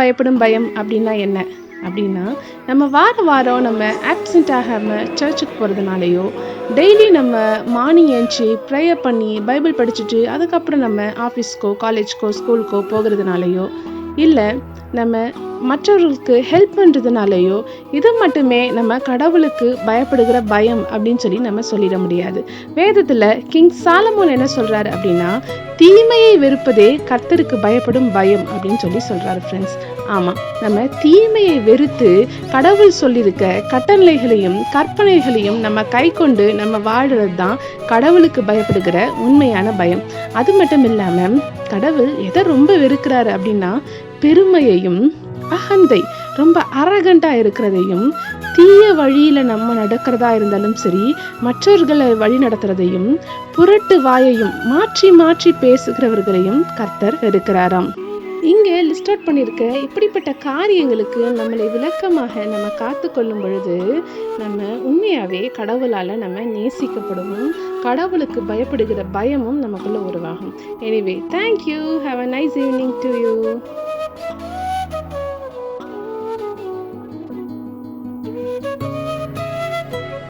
பயப்படும் பயம் அப்படின்னா என்ன? அப்படின்னா நம்ம வார வாரம் நம்ம ஆப்சண்ட் ஆகாமல் சர்ச்சுக்கு போகிறதுனாலையோ டெய்லி நம்ம மார்னிங் ஏஞ்சி ப்ரேயர் பண்ணி பைபிள் படிச்சுட்டு அதுக்கப்புறம் நம்ம ஆஃபீஸ்க்கோ காலேஜ்க்கோ ஸ்கூலுக்கோ போகிறதுனாலையோ இல்லை நம்ம மற்றவர்களுக்கு ஹெல்ப் பண்ணுறதுனாலையோ இது மட்டுமே நம்ம கடவுளுக்கு பயப்படுகிற பயம் அப்படின்னு சொல்லி நம்ம சொல்லிட முடியாது. வேதத்தில் கிங் சாலமோன் என்ன சொல்கிறாரு அப்படின்னா தீமையை வெறுப்பதே கர்த்தருக்கு பயப்படும் பயம் அப்படின்னு சொல்லி சொல்கிறாரு ஃப்ரெண்ட்ஸ் ஆமாம் நம்ம தீமையை வெறுத்து கடவுள் சொல்லியிருக்க கட்டளைகளையும் கற்பனைகளையும் நம்ம கை கொண்டு நம்ம வாழ்கிறது தான் கடவுளுக்கு பயப்படுகிற உண்மையான பயம். அது மட்டும் இல்லாமல் கடவுள் எதை ரொம்ப வெறுக்கிறாரு அப்படின்னா பெருமையையும் அகந்தை ரொம்ப அரகண்டாக இருக்கிறதையும் தீய வழியில் நம்ம நடக்கிறதா இருந்தாலும் சரி மற்றவர்களை வழி நடத்துறதையும் புரட்டு வாயையும் மாற்றி மாற்றி பேசுகிறவர்களையும் கர்த்தர் இருக்கிறாராம் இங்கே லிஸ்ட் அவுட் பண்ணியிருக்க இப்படிப்பட்ட காரியங்களுக்கு நம்மளை விளக்கமாக நம்ம காத்து கொள்ளும் பொழுது நம்ம உண்மையாகவே கடவுளால் நம்ம நேசிக்கப்படுவோம் கடவுளுக்கு பயப்படுகிற பயமும் நமக்குள்ளே உருவாகும். Anyway thank you have a nice evening to you Bye.